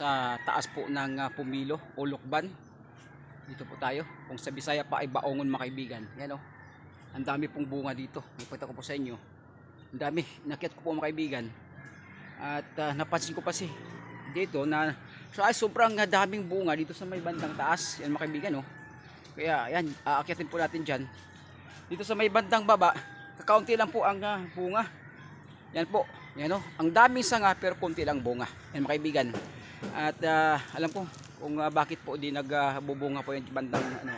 sa taas po ng ah, Pumilo o Lukban. Dito po tayo. Kung sa Bisaya pa ay Baongon mga kaibigan. Yan o. Ang dami pong bunga dito. Ipakita ko po sa inyo. Ang dami. Nakit ko po mga kaibigan. At ah, napansin ko pa si dito na so ay sobrang ah, daming bunga dito sa may bandang taas. Yan mga kaibigan o. Kaya yan, aakyatin po natin dyan. Dito sa may bandang baba, kakaunti lang po ang ah, bunga. Yan po. Yan o. Ang daming sanga pero konti lang bunga. Yan mga kaibigan. At ah, alam ko kung ah, bakit po di nagbubunga po yung bandang ano,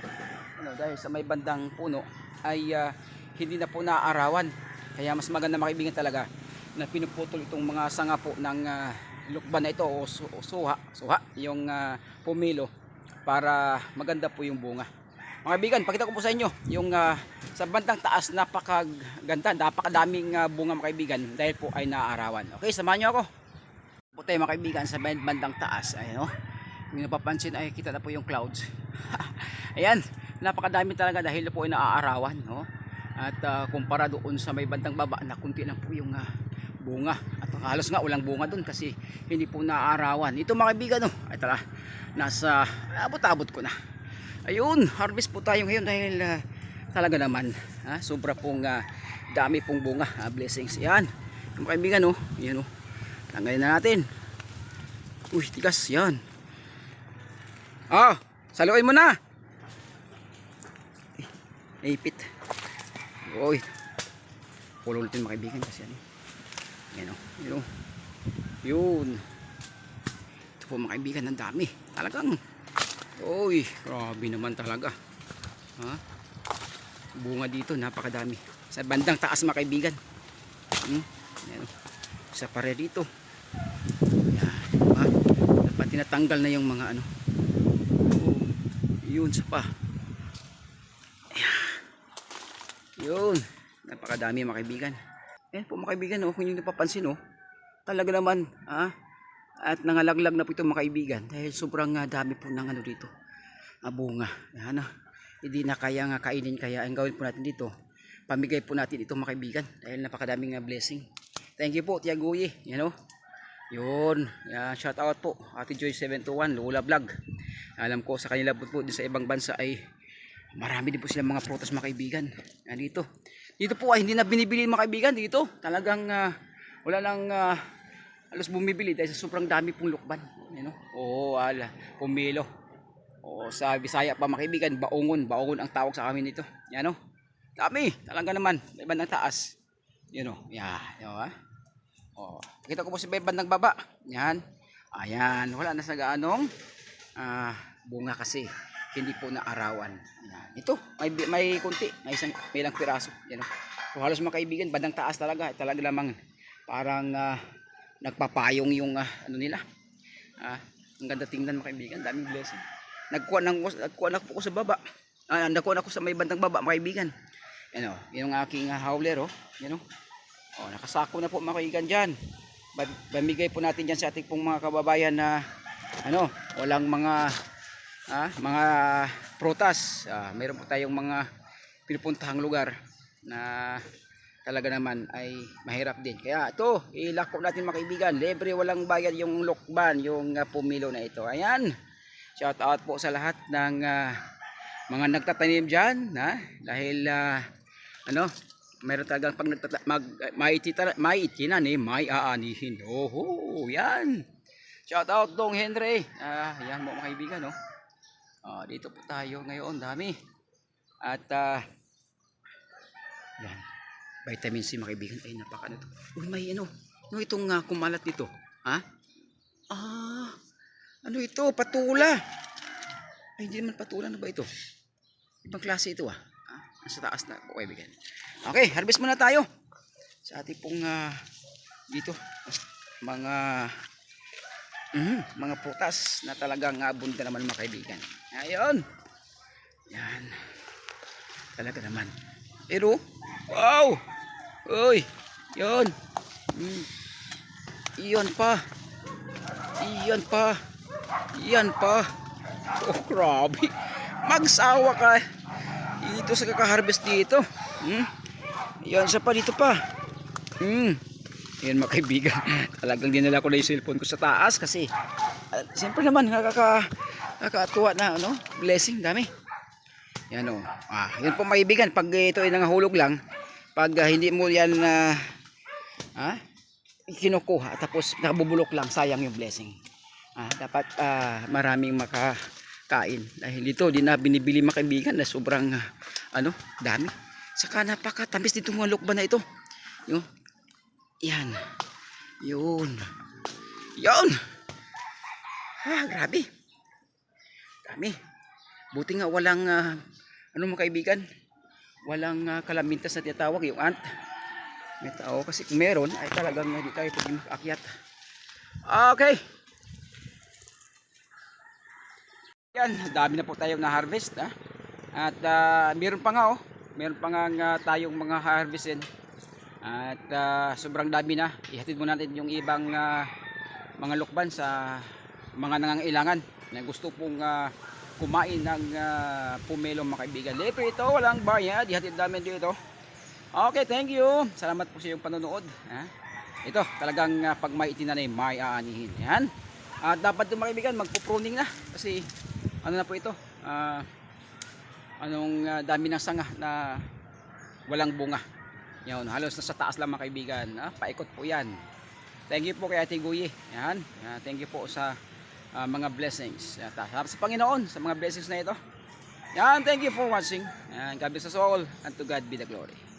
ano dahil sa may bandang puno ay ah, hindi na po naaarawan. Kaya mas maganda mga kaibigan talaga na pinuputol itong mga sanga po ng ah, lukban na ito o su- suha, suha yung ah, pumilo para maganda po yung bunga. Mga kaibigan, pakita ko po sa inyo yung ah, sa bandang taas napakaganda, napakadaming ah, bunga mga kaibigan dahil po ay naaarawan. Okay, samahan niyo ako. Po tayo mga sa band- bandang taas. Ayan o. Kung napapansin ay kita na po yung clouds. Ayan, napakadami talaga dahil po ay naaarawan. No? At ah, kumpara doon sa may bandang baba na kunti lang po yung ah, bunga. At halos nga walang bunga doon kasi hindi po naaarawan. Ito mga kaibigan, no? ay tala, nasa abot-abot ko na. Ayun, harvest po tayo ngayon dahil ah, talaga naman, ha, sobra pong ah, dami pong bunga. Ah, blessings. Yan, mga kaibigan, no? yan no? Tanggalin na natin. Uy, tigas, yan. Ah, saluin mo na. Eh, Ipit. Uy. Pulol natin mga kaibigan kasi ano. Yan o. Yan o. Yun. Ito po mga kaibigan, ang dami. Talagang. Uy, grabe naman talaga. Ha? Bunga dito, napakadami. Sa bandang taas mga kaibigan. Hmm? Yan o. Isa pa rin dito. Yan. Diba? Dapat tinatanggal na yung mga ano. Oo. Yun sa pa. Yun. Napakadami mga kaibigan. Ayan po mga kaibigan, oh, kung yung napapansin, oh, talaga naman, ah, at nangalaglag na po ito mga kaibigan dahil sobrang ah, dami po ng ano dito, ah, bunga. Yan, ah, hindi na kaya nga kainin kaya ang gawin po natin dito, pamigay po natin ito mga kaibigan dahil napakadaming ah, blessing. Thank you po, Tia Guyi. Yan oh. Yun. Yan, shout out po. Ate Joy 721, Lola Vlog. Alam ko sa kanila po, po din sa ibang bansa ay marami din po silang mga prutas mga kaibigan. Yan dito. Dito po ay hindi na binibili mga kaibigan dito. Talagang ah, wala nang ah, alos bumibili dahil sa sobrang dami pong lukban. Yan oh. Oo, ala, pumilo. Oo, sa Bisaya pa mga kaibigan, baongon. Baongon ang tawag sa amin nito. Yan oh. Dami. Talaga naman. May bandang taas. Yan oh. Yan. Yan oh, ah. Oh, kita ko po si Beban ng baba. Yan. Ayan, wala na sa gaanong ah, bunga kasi hindi po naarawan. Yan. Ito, may may kunti, may isang may ilang piraso. Yan. oh. So, halos mga kaibigan, bandang taas talaga, talaga lamang parang ah, nagpapayong yung ah, ano nila. Ah, ang ganda tingnan mga kaibigan, daming blessing. Nagkuha nang nagkuha na po ko sa baba. Ah, nagkuha na ako sa may bandang baba mga kaibigan. Yan oh, yung aking ah, howler oh. Yan oh. Oh, nakasako na po mga kaibigan diyan. Bamigay po natin diyan sa ating pong mga kababayan na ano, walang mga ah, mga prutas. Ah, mayroon po tayong mga pinupuntahang lugar na talaga naman ay mahirap din. Kaya ito, ilak po natin mga kaibigan. Libre walang bayad yung lukban, yung ah, pumilo na ito. Ayan. Shout out po sa lahat ng ah, mga nagtatanim diyan, na dahil ah, ano, mayroon talagang pag nagtata mag may itita may itinan eh may aanihin oho yan. Shout out dong Henry. Ah yan mo mga kaibigan no ah, dito po tayo ngayon dami. At ah yan. Vitamin C mga kaibigan. Ay napaka ano to? Uy may ano ano itong ah, kumalat dito ha? Ah ano ito? Patula. Ay hindi naman patula. Ano ba ito? Ibang klase ito ah Ah, nasa taas na po kaibigan. Okay, harvest muna tayo. Sa ating pong ah, dito mga mhm, mga putas na talagang abunda naman mga kaibigan. Ayun. Yan. Talaga naman. Pero, wow! Uy! Yun! Mm. Iyan pa! Iyan pa! Iyan pa! Oh, grabe! Magsawa ka! Dito sa kakaharvest dito hmm? yan sa pa dito pa hmm. yan mga kaibigan talagang dinala ko na yung cellphone ko sa taas kasi At siyempre naman, nakaka, nakakatuwa na, ano, blessing, dami. Yan o. Ah, yun po maibigan, pag ito ay nangahulog lang, pag ah, hindi mo yan na, ah, kinukuha, tapos nakabubulok lang, sayang yung blessing. Ah, dapat ah, maraming makakain. Dahil ito, di na binibili mga kaibigan na sobrang, ah, ano, dami. Saka napakatamis dito mga lukban na ito. Yung, yan. Yun. Yun. Ah, grabe. Dami. Buti nga walang, ah, ano mga kaibigan, walang ah, kalamintas na tinatawag, yung ant. May tao kasi meron, ay talagang hindi tayo pwede makakyat. Okay. Yan, dami na po tayong na-harvest. Ha? At ah, meron pa nga oh, meron pa nga nga tayong mga harvestin. At ah, sobrang dami na. Ihatid mo natin yung ibang ah, mga lukban sa mga nangangailangan na gusto pong ah, kumain ng uh, pumelo mga kaibigan. Libre ito, walang bayad. Ihatid namin dito. Okay, thank you. Salamat po sa iyong panonood. Ha? Ito, talagang uh, pag may itinanim, may aanihin. Yan. At dapat yung mga kaibigan, magpo-pruning na. Kasi, ano na po ito? ah, anong ah, dami ng sanga na walang bunga. Yan, halos nasa taas lang mga kaibigan. Ah, paikot po yan. Thank you po kay Ate Guyi. Yan. Ah, thank you po sa ah, mga blessings. Yan, ta- sa Panginoon, sa mga blessings na ito. Yan, thank you for watching. Yan, God bless us all and to God be the glory.